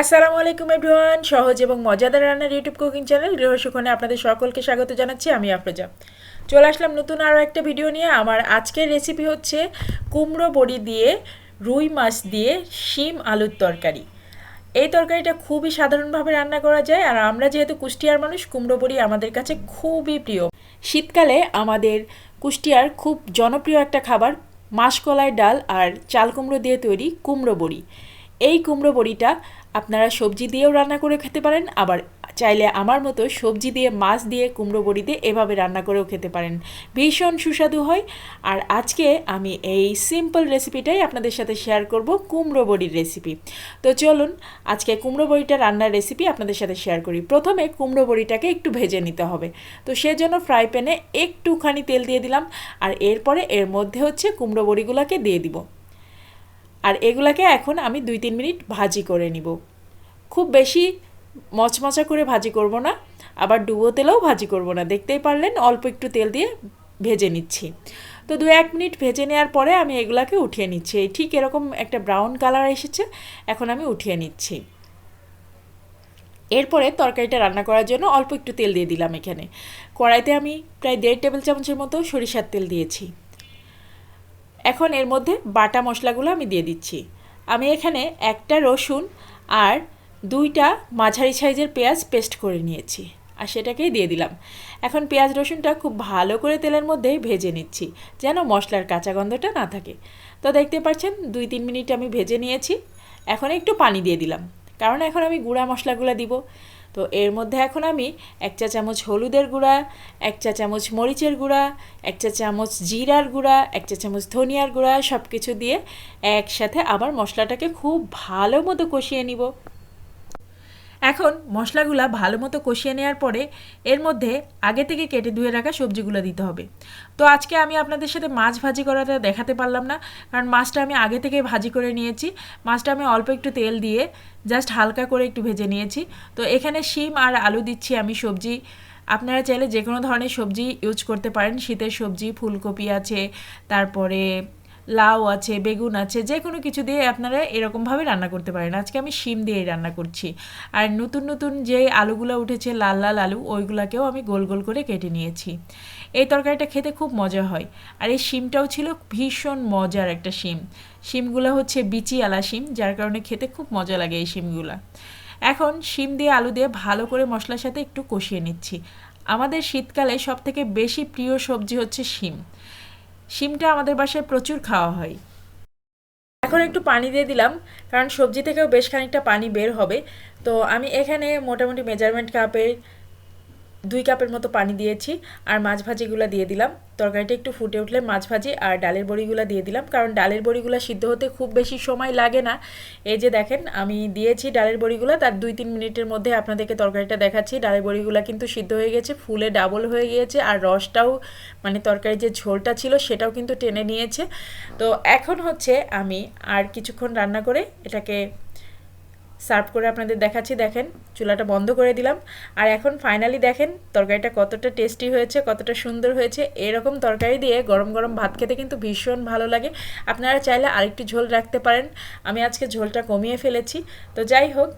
আসসালামু আলাইকুম এভরিওয়ান, সহজ এবং মজাদার রান্নার ইউটিউব কুকিং চ্যানেল গৃহসুখনে আপনাদের সকলকে স্বাগত জানাচ্ছি, আমি আফরোজা। চলে আসলাম নতুন আরও একটা ভিডিও নিয়ে, আমার আজকের রেসিপি হচ্ছে কুমড়ো বড়ি দিয়ে রুই মাছ দিয়ে শিম আলুর তরকারি। এই তরকারিটা খুবই সাধারণভাবে রান্না করা যায়, আর আমরা যেহেতু কুষ্টিয়ার মানুষ, কুমড়ো বড়ি আমাদের কাছে খুবই প্রিয়। শীতকালে আমাদের কুষ্টিয়ার খুব জনপ্রিয় একটা খাবার, মাসকলাই ডাল আর চাল কুমড়ো দিয়ে তৈরি কুমড়ো বড়ি। এই কুমড়ো বড়িটা আপনারা সবজি দিয়েও রান্না করে খেতে পারেন, আবার চাইলে আমার মতো সবজি দিয়ে, মাছ দিয়ে কুমড়ো বড়ি দিয়ে এভাবে রান্না করেও খেতে পারেন। ভীষণ সুস্বাদু হয়। আর আজকে আমি এই সিম্পল রেসিপিটাই আপনাদের সাথে শেয়ার করব, কুমড়ো বড়ির রেসিপি তো চলুন, আজকে কুমড়ো বড়িটা রান্নার রেসিপি আপনাদের সাথে শেয়ার করি। প্রথমে কুমড়ো বড়িটাকে একটু ভেজে নিতে হবে। তো সেজন্য ফ্রাই প্যানে একটুখানি তেল দিয়ে দিলাম, আর এরপরে এর মধ্যে হচ্ছে কুমড়ো বড়িগুলোকে দিয়ে দিব। আর এগুলাকে এখন আমি দুই তিন মিনিট ভাজি করে নিব। খুব বেশি মচমচা করে ভাজি করব না, আবার ডুবো তেলেও ভাজি করব না। দেখতেই পারলেন অল্প একটু তেল দিয়ে ভেজে নিচ্ছি। তো দু এক মিনিট ভেজে নেওয়ার পরে আমি এগুলাকে উঠিয়ে নিচ্ছি। ঠিক এরকম একটা ব্রাউন কালার এসেছে, এখন আমি উঠিয়ে নিচ্ছি। এরপরে তরকারিটা রান্না করার জন্য অল্প একটু তেল দিয়ে দিলাম এখানে। কড়াইতে আমি প্রায় দেড় টেবিল চামচের মতো সরিষার তেল দিয়েছি। এখন এর মধ্যে বাটা মশলাগুলো আমি দিয়ে দিচ্ছি। আমি এখানে একটা রসুন আর দুইটা মাঝারি সাইজের পেঁয়াজ পেস্ট করে নিয়েছি আর সেটাকেই দিয়ে দিলাম। এখন পেঁয়াজ রসুনটা খুব ভালো করে তেলের মধ্যে ভেজে নিচ্ছি যেন মশলার কাঁচা গন্ধটা না থাকে। তো দেখতে পাচ্ছেন দুই তিন মিনিট আমি ভেজে নিয়েছি। এখন একটু পানি দিয়ে দিলাম। কারণ এখন আমি গুঁড়া মশলাগুলো দিব। তো এর মধ্যে এখন আমি এক চা চামচ হলুদের গুঁড়া, এক চা চামচ মরিচের গুঁড়া, এক চা চামচ জিরার গুঁড়া, এক চা চামচ ধনিয়ার গুঁড়া সব কিছু দিয়ে একসাথে আবার মশলাটাকে খুব ভালো মতো কষিয়ে নিব। এখন মশলাগুলা ভালো মতো কষিয়ে নেওয়ার পরে এর মধ্যে আগে থেকে কেটে ধুয়ে রাখা সবজিগুলো দিতে হবে। তো আজকে আমি আপনাদের সাথে মাছ ভাজি করাটা দেখাতে পারলাম না, কারণ মাছটা আমি আগে থেকে ভাজি করে নিয়েছি। মাছটা আমি অল্প একটু তেল দিয়ে জাস্ট হালকা করে একটু ভেজে নিয়েছি। তো এখানে শিম আর আলু দিচ্ছি আমি সবজি। আপনারা চাইলে যে কোনো ধরনের সবজি ইউজ করতে পারেন। শীতের সবজি, ফুলকপি আছে, তারপরে লাউ আছে, বেগুন আছে যে কোনো কিছু দিয়ে আপনারা এরকমভাবে রান্না করতে পারেন। আজকে আমি শিম দিয়ে রান্না করছি। আর নতুন নতুন যে আলুগুলো উঠেছে, লাল লাল আলু, ওইগুলোকেও আমি গোল গোল করে কেটে নিয়েছি। এই তরকারিটা খেতে খুব মজা হয়। আর এই শিমটাও ছিল ভীষণ মজার একটা শিম। শিমগুলো হচ্ছে বিচি আলা শিম, যার কারণে খেতে খুব মজা লাগে এই শিমগুলা। এখন শিম দিয়ে আলু দিয়ে ভালো করে মশলার সাথে একটু কষিয়ে নিচ্ছি। আমাদের শীতকালে সবথেকে বেশি প্রিয় সবজি হচ্ছে শিম। শিমটা আমাদের বাসায় প্রচুর খাওয়া হয়। এখন একটু পানি দিয়ে দিলাম, কারণ সবজি থেকেও বেশ খানিকটা পানি বের হবে। তো আমি এখানে মোটামুটি মেজারমেন্ট কাপের দুই কাপের মতো পানি দিয়েছি আর মাছ ভাজিগুলো দিয়ে দিলাম। তরকারিটা একটু ফুটে উঠলে মাছ ভাজি আর ডালের বড়িগুলো দিয়ে দিলাম। কারণ ডালের বড়িগুলো সিদ্ধ হতে খুব বেশি সময় লাগে না। এই যে দেখেন, আমি দিয়েছি ডালের বড়িগুলো, তার দুই তিন মিনিটের মধ্যে আপনাদেরকে তরকারিটা দেখাচ্ছি। ডালের বড়িগুলো কিন্তু সিদ্ধ হয়ে গেছে, ফুলে ডাবল হয়ে গিয়েছে আর রসটাও মানে তরকারির যে ঝোলটা ছিল সেটাও কিন্তু টেনে নিয়েছে। তো এখন হচ্ছে আমি আর কিছুক্ষণ রান্না করে এটাকে সার্ভ করে আপনাদের দেখাচ্ছি, দেখেন, চুলাটা বন্ধ করে দিলাম। আর এখন ফাইনালি দেখেন, তরকারিটা কতটা টেস্টি হয়েছে, কতটা সুন্দর হয়েছে। এরকম তরকারি দিয়ে গরম গরম ভাত খেতে কিন্তু ভীষণ ভালো লাগে। আপনারা চাইলে আরেকটি ঝোল রাখতে পারেন। আমি আজকে ঝোলটা কমিয়ে ফেলেছি। তো যাই হোক,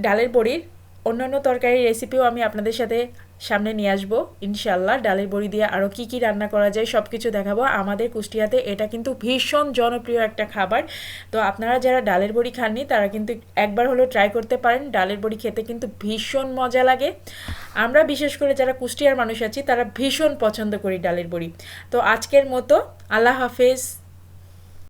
ডালের বড়ির অন্যান্য তরকারির রেসিপিও আমি আপনাদের সাথে সামনে নিয়ে আসব ইনশাল্লাহ ডালের বড়ি দিয়ে আরও কী কী রান্না করা যায় সব কিছু দেখাবো। আমাদের কুষ্টিয়াতে এটা কিন্তু ভীষণ জনপ্রিয় একটা খাবার। তো আপনারা যারা ডালের বড়ি খাননি, তারা কিন্তু একবার হলেও ট্রাই করতে পারেন। ডালের বড়ি খেতে কিন্তু ভীষণ মজা লাগে। আমরা বিশেষ করে যারা কুষ্টিয়ার মানুষ আছি, তারা ভীষণ পছন্দ করি ডালের বড়ি। তো আজকের মতো, আল্লাহ হাফেজ।